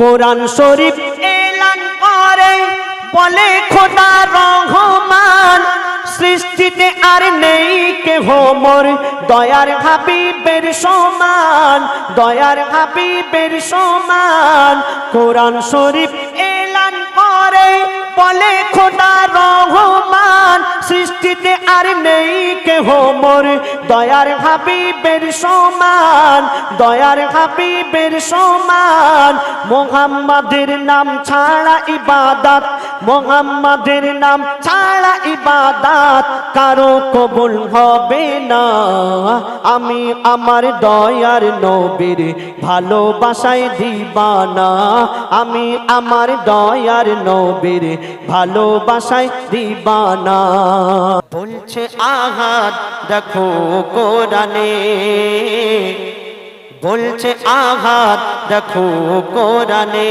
কোরআন শরীফ এলান করে, বলে খোদা রহমান, সৃষ্টিতে আর নেই কেহ মোর। দয়ার হাবিবের সমান, দয়ার হাবিবের সমান। কোরআন শরীফ এলান করে, বলে সৃষ্টিতে আর নেই কেহ মোর। দয়ার হাবিবের সমান, দয়ার হাবিবের সমান। মোহাম্মদের নাম ছাড়া ইবাদত, মোহাম্মদের নাম ছাড়া ইবাদত কারও কবুল হবে না। আমি আমার দয়ার নবীর ভালোবাসায় দিবানা। আমি আমার দয়ার নবীর ভালোবাসায় দিবানা। বলছে আঘাত দেখো কোরআনে। বলছে আঘাত দেখো কোরআনে।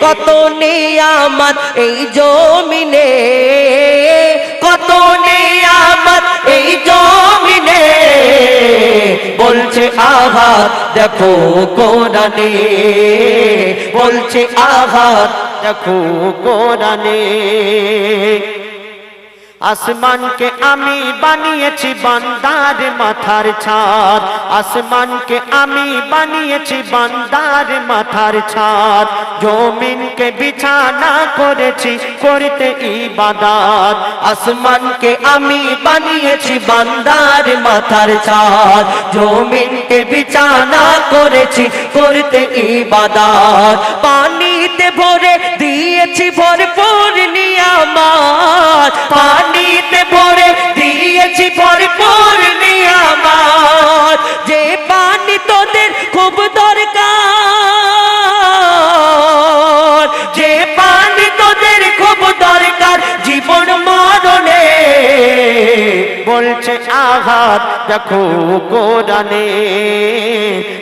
কত নিয়ামত এই জমিনে? কত নিয়ামত এই জমিনে? বলছে আহার দেখো কোরআনে। বলছে আহার দেখো কোরআনে। আসমানকে আমি বানিয়েছি বান্দার মাথার ছাদ। আসমানকে আমি বানিয়েছি বান্দার মাথার ছাদ। জমিনকে বিছানা করেছি, করতে ইবাদাত। আসমানকে আমি বানিয়েছি বান্দার মাথার ছাদ। জমিনকে বিছানা করেছি, করতে ইবাদাত। পানিতে ভরে, দিয়েছি ভরপুর নিয়ামত। পানিতে ভরে, দিয়েছি ভরপুর নিয়ামত। যে পানি তোদের খুব দরকার, যে পানি তোদের খুব দরকার, জীবন মরণে। বলছে আঘাত দেখো কোরআনে।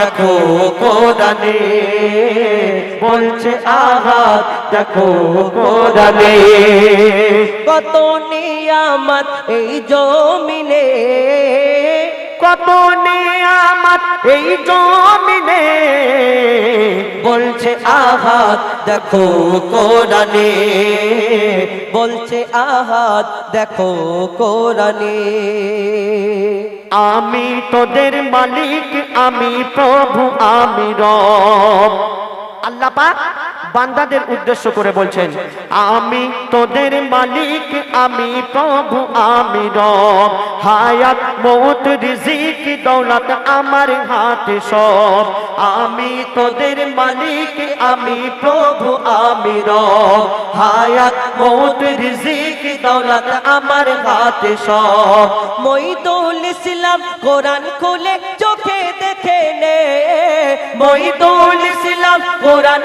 দেখো কোরআনে বলছে আঘাত, দেখো কোরআনে কত নিয়ামত এই জমিনে, কত নিয়ামত এই জমিনে। বলছে আঘাত, দেখো কোরআনে বলছে আঘাত, দেখো কোরআনে আমি তোদের মালিক আমি প্রভু আমি রব। আল্লাহ পাক বান্দাদের উদ্দেশ্য করে বলছেন, আমি তোদের মালিক, আমি প্রভু, আমি রব। হায়াত মৌত রিজিক, দৌলত আমার হাতে সব। আমি তোদের মালিক, আমি প্রভু, আমি রব। হায়াত মৌত রিজিক, দৌলত আমার হাতে সব। মইদুল ইসলাম কোরআন খুলে চোখে দেখে নে। মইদুল কোরআন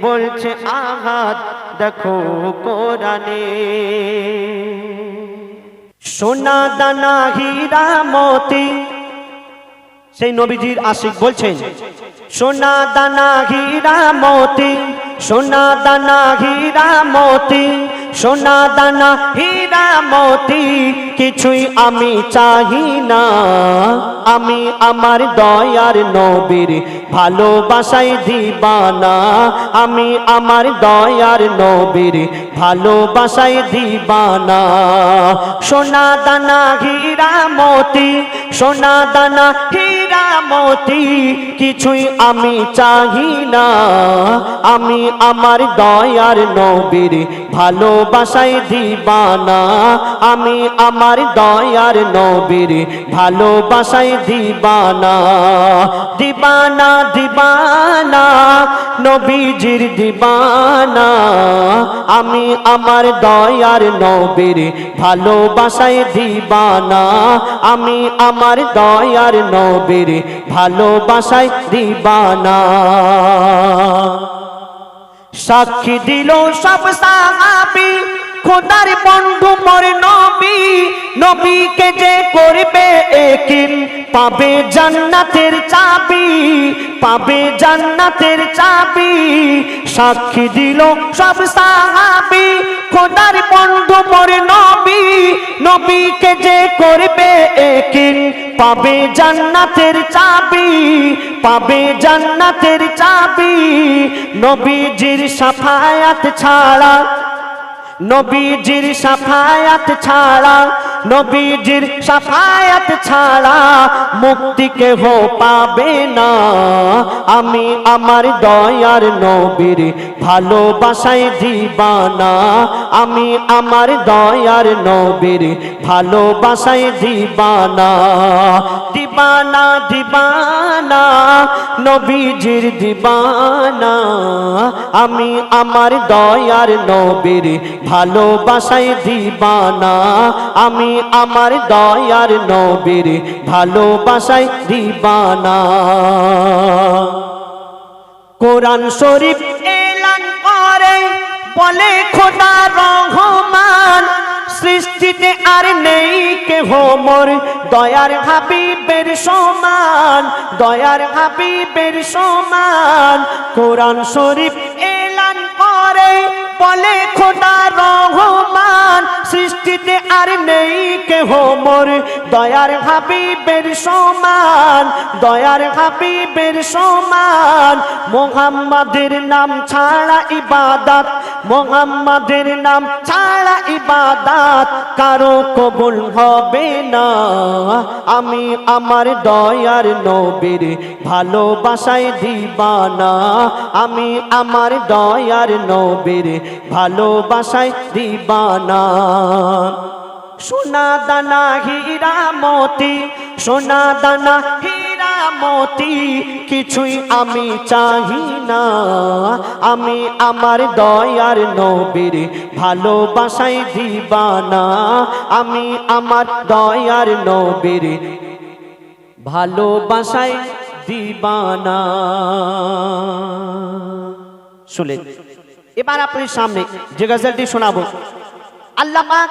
বলছে, আহাত, দেখো কোরআনে। সোনা দানা, হীরা, মতি। সেই নবীজির আশিক বলছেন, সোনা দানা, হীরা, মতি। সোনা দানা, হীরা, মতি। সোনা দানা, হীরা মতি, কিছুই আমি চাহি না। আমি আমার দয়ার নবীর ভালোবাসাই দিবানা। আমি আমার দয়ার নবীর ভালোবাসাই দিবানা। সোনা দানা, হীরা মতি, সোনা দানা, হীরা মতি, কিছুই আমি চাহি না। আমি আমার দয়ার নবীর ভালোবাসাই দিবানা। আমি আমার দয়ার নবীর ভালোবাসাই দিবানা। দিবানা দিবানা, নবীজির দিবানা। আমি আমার দয়ার নবীর ভালোবাসাই দিবানা। আমি আমার দয়ার নবীর ভালোবাসাই দিবানা। সাক্ষী দিল সব সাহাবি, খোদার বন্ধু মোর নবী। নবীকে যে করবে একিন পাবে জান্নাতের চাবি, পাবে জান্নাতের চাবি। সাক্ষী দিল সব সাহাবি, খোদার বন্ধু মোর নবী। নবীকে যে করবে একিন পাবে জান্নাতের চাবি পাবে জান্নাতের চাবি। নবীজির সাফায়াত ছাড়া নবীজির সাফায়াত ছাড়া নবীজির সাফায়াত ছাড়া মুক্তি কেহ পাবে না। আমি আমার দয়ার নবীর ভালোবাসাই দিবানা। আমি আমার দয়ার নবীর ভালোবাসাই দিবানা। দিবানা দিবানা, নবীজির দিবানা। আমি আমার দয়ার নবীর ভালোবাসাই দিবানা। আমি আমার দয়ার নবীর ভালোবাসাই দিবানা। কোরআন শরীফ এলান করে, বলে খোদা রহমান, সৃষ্টিতে আর নেই কেহ মোর। দয়ার হাবিবের সমান, দয়ার হাবিবের সমান। কোরআন শরীফ এলান করে, বলে খোদা রহমান সৃষ্টিতে আর নেই কেহ মোর। দয়ার হাবিবের সমান, দয়ার হাবিবের সমান। মোহাম্মদের নাম ছাড়া ইবাদত, মোহাম্মদের নাম ছাড়া ইবাদত কারও কবুল হবে না। আমি আমার দয়ার নবীর ভালোবাসাই দিবানা। আমি আমার দয়ার নবীর ভালোবাসাই দিবানা। সোনা দানা হীরা মতি, সোনা দানা হীরা মতি, কিছুই আমি চাহি না। আমি আমার দয়ার নবীর ভালোবাসাই দিবানা। আমি আমার দয়ার নবীর ভালোবাসাই দিবানা। শুনে, এবার আপনার সামনে যে গজলটি শোনাবো। আল্লাহ পাক